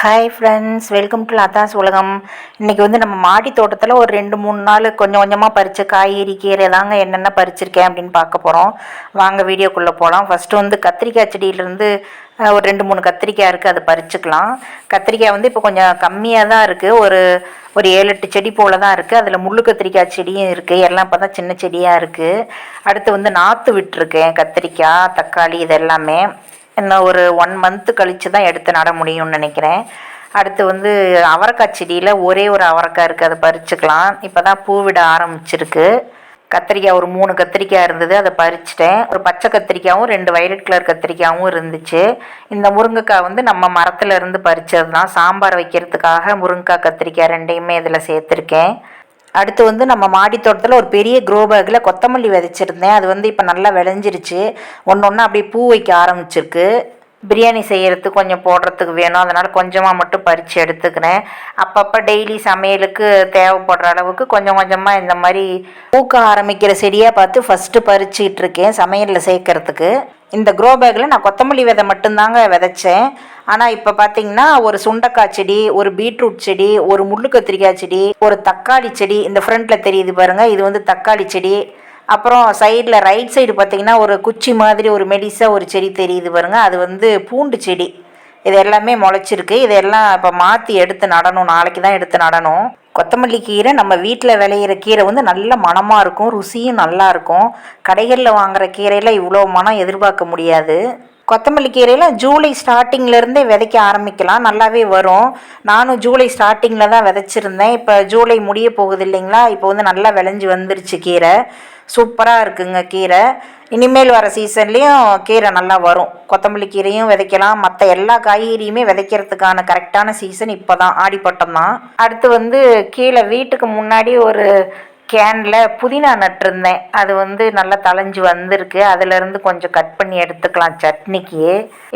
Hi friends welcome to Latha's உலகம் இன்றைக்கி வந்து நம்ம மாடி தோட்டத்தில் ஒரு ரெண்டு மூணு நாள் கொஞ்சம் கொஞ்சமாக பறித்த காய்கறி கீரை தாங்க என்னென்ன பறிச்சிருக்கேன் அப்படின்னு பார்க்க போகிறோம் வாங்க வீடியோக்குள்ளே போகலாம் ஃபஸ்ட்டு வந்து கத்திரிக்காய் செடியிலேருந்து ஒரு ரெண்டு மூணு கத்திரிக்காய் இருக்குது அதை பறிச்சுக்கலாம். கத்திரிக்காய் வந்து இப்போ கொஞ்சம் கம்மியாக தான் இருக்குது ஒரு ஒரு ஏழு எட்டு செடி போல் தான் இருக்குது அதில் முள்ளு கத்திரிக்காய் செடியும் இருக்குது எல்லாம் இப்போ தான் சின்ன செடியாக இருக்குது அடுத்து வந்து நாற்று விட்டுருக்கேன் கத்திரிக்காய் தக்காளி இது எல்லாமே இன்னும் ஒரு ஒன் மந்த்து கழித்து தான் எடுத்து நட முடியும்னு நினைக்கிறேன். அடுத்து வந்து அவரைக்காய் செடியில் ஒரே ஒரு அவரைக்காய் இருக்குது அதை பறிச்சுக்கலாம். இப்போ தான் பூ விட ஆரம்பிச்சிருக்கு. கத்திரிக்காய் ஒரு மூணு கத்திரிக்காய் இருந்தது அதை பறிச்சிட்டேன். ஒரு பச்சை கத்திரிக்காயும் ரெண்டு வயலட் கலர் கத்திரிக்காயும் இருந்துச்சு. இந்த முருங்கைக்காய் வந்து நம்ம மரத்தில் இருந்து பறிச்சது தான் சாம்பார் வைக்கிறதுக்காக முருங்கைக்காய் கத்திரிக்காய் ரெண்டையுமே இதில் சேர்த்துருக்கேன். அடுத்து வந்து நம்ம மாடி தோட்டத்தில் ஒரு பெரிய க்ரோ பேக்கில் கொத்தமல்லி விதைச்சிருந்தேன். அது வந்து இப்போ நல்லா விளைஞ்சிருச்சு. ஒன்று ஒன்று அப்படியே பூ வைக்க ஆரம்பிச்சிருக்கு. பிரியாணி செய்கிறதுக்கு கொஞ்சம் போடுறதுக்கு வேணும். அதனால் கொஞ்சமாக மட்டும் பறித்து எடுத்துக்கிறேன். அப்பப்போ டெய்லி சமையலுக்கு தேவைப்படுற அளவுக்கு கொஞ்சம் கொஞ்சமாக இந்த மாதிரி பூக்க ஆரம்பிக்கிற செடியாக பார்த்து ஃபஸ்ட்டு பறிச்சிட்டு இருக்கேன் சமையலில் சேர்க்கறதுக்கு. இந்த க்ரோ பேக்கில் நான் கொத்தமல்லி விதை மட்டும்தாங்க விதைச்சேன். ஆனால் இப்போ பார்த்தீங்கன்னா ஒரு சுண்டக்காய் செடி ஒரு பீட்ரூட் செடி ஒரு முள்ளு கத்திரிக்காய் செடி ஒரு தக்காளி செடி இந்த ஃப்ரண்ட்டில் தெரியுது பாருங்கள் இது வந்து தக்காளி செடி. அப்புறம் சைடில் ரைட் சைடு பார்த்தீங்கன்னா ஒரு குச்சி மாதிரி ஒரு மெடிசாக ஒரு செடி தெரியுது பாருங்க அது வந்து பூண்டு செடி. இது எல்லாமே முளைச்சிருக்கு. இதெல்லாம் இப்போ மாற்றி எடுத்து நடணும். நாளைக்கு தான் எடுத்து நடணும். கொத்தமல்லி கீரை நம்ம வீட்டில் விளையிற கீரை வந்து நல்ல மனமாக இருக்கும் ருசியும் நல்லா இருக்கும். கடைகளில் வாங்குற கீரையில் இவ்வளோ மனம் எதிர்பார்க்க முடியாது. கொத்தமல்லி கீரையில் ஜூலை ஸ்டார்டிங்லேருந்தே விதைக்க ஆரம்பிக்கலாம். நல்லாவே வரும். நானும் ஜூலை ஸ்டார்டிங்கில் தான் விதைச்சிருந்தேன். இப்போ ஜூலை முடிய போகுது இல்லைங்களா? இப்போ வந்து நல்லா விளைஞ்சி வந்துருச்சு கீரை. சூப்பராக இருக்குங்க கீரை. இனிமேல் வர சீசன்லேயும் கீரை நல்லா வரும். கொத்தமல்லி கீரையும் விதைக்கலாம். மற்ற எல்லா காய்கறியுமே விதைக்கிறதுக்கான கரெக்டான சீசன் இப்போ தான் ஆடிப்பட்டம் தான். அடுத்து வந்து கீழே வீட்டுக்கு முன்னாடி ஒரு கேனில் புதினா நட்டிருந்தேன். அது வந்து நல்லா தளைஞ்சு வந்திருக்கு. அதுலேருந்து கொஞ்சம் கட் பண்ணி எடுத்துக்கலாம் சட்னிக்கு.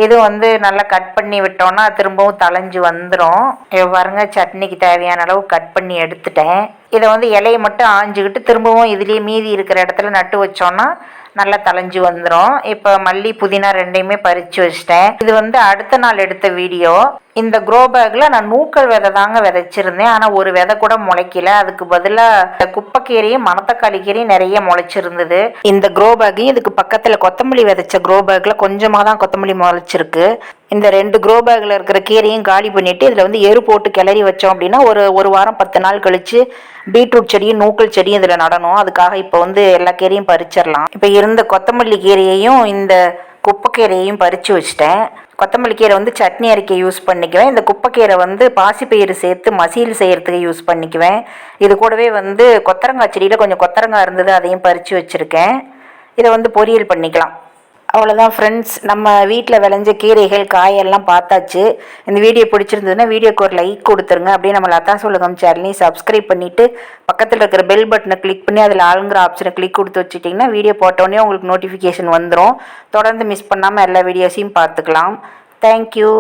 இது வந்து நல்லா கட் பண்ணி விட்டோன்னா திரும்பவும் தளைஞ்சு வந்துடும் பாருங்க சட்னிக்கு தேவையான அளவு கட் பண்ணி எடுத்துட்டேன். இதை வந்து இலையை மட்டும் ஆஞ்சிக்கிட்டு திரும்பவும் இதுலேயே மீதி இருக்கிற இடத்துல நட்டு வச்சோன்னா நல்லா தலைஞ்சு வந்துடும் இப்போ மல்லி புதினா ரெண்டையுமே பறித்து வச்சிட்டேன். இது வந்து அடுத்த நாள் எடுத்த வீடியோ. இந்த க்ரோ பேக்கில் நான் நூக்கல் விதை தாங்க விதைச்சிருந்தேன். ஆனால் ஒரு விதை கூட முளைக்கல. அதுக்கு பதிலாக குப்பைக்கீரையும் மணத்தக்காளி கீரையும் நிறைய முளைச்சிருந்தது. இந்த க்ரோ பேக்கையும் இதுக்கு பக்கத்தில் கொத்தமல்லி விதைச்ச க்ரோ பேக்கில் கொஞ்சமாக தான் கொத்தமல்லி முளைச்சிருக்கு. இந்த ரெண்டு க்ரோ பேக்கில் இருக்கிற கீரையும் காலி பண்ணிவிட்டு இதில் வந்து எரு போட்டு கிளறி வச்சோம் அப்படின்னா ஒரு ஒரு வாரம் பத்து நாள் கழித்து பீட்ரூட் செடியும் நூக்கல் செடியும் இதில் நடணும். அதுக்காக இப்போ வந்து எல்லா கீரையும் பறிச்சிடலாம். இப்போ இருந்த கொத்தமல்லி கீரையையும் இந்த குப்பைக்கீரையையும் பறித்து வச்சிட்டேன். கொத்தமல்லி கீரை வந்து சட்னி அரைக்க யூஸ் பண்ணிக்குவேன். இந்த குப்பைக்கீரை வந்து பாசிப்பயிறு சேர்த்து மசீல் செய்கிறதுக்கு யூஸ் பண்ணிக்குவேன். இது கூடவே வந்து கொத்தரங்காய் செடியில் கொஞ்சம் கொத்தரங்காய் இருந்தது அதையும் பறித்து வச்சுருக்கேன். இதை வந்து பொரியல் பண்ணிக்கலாம். அவ்வளோதான் ஃப்ரெண்ட்ஸ் நம்ம வீட்டில் விளைஞ்ச கீரைகள் காயெல்லாம் பார்த்தாச்சு. இந்த வீடியோ பிடிச்சிருந்ததுன்னா வீடியோக்கு ஒரு லைக் கொடுத்துருங்க. அப்படியே நம்ம லதா சொல்லுகம் சேனலையும் சப்ஸ்கிரைப் பண்ணிவிட்டு பக்கத்தில் இருக்கிற பெல் பட்டனை கிளிக் பண்ணி அதில் ஆளுங்கிற ஆப்ஷனை கிளிக் கொடுத்து வச்சுட்டிங்கன்னா வீடியோ போட்டோன்னே உங்களுக்கு நோட்டிஃபிகேஷன் வந்துடும் தொடர்ந்து மிஸ் பண்ணாமல் எல்லா வீடியோஸையும் பார்த்துக்கலாம். தேங்க்யூ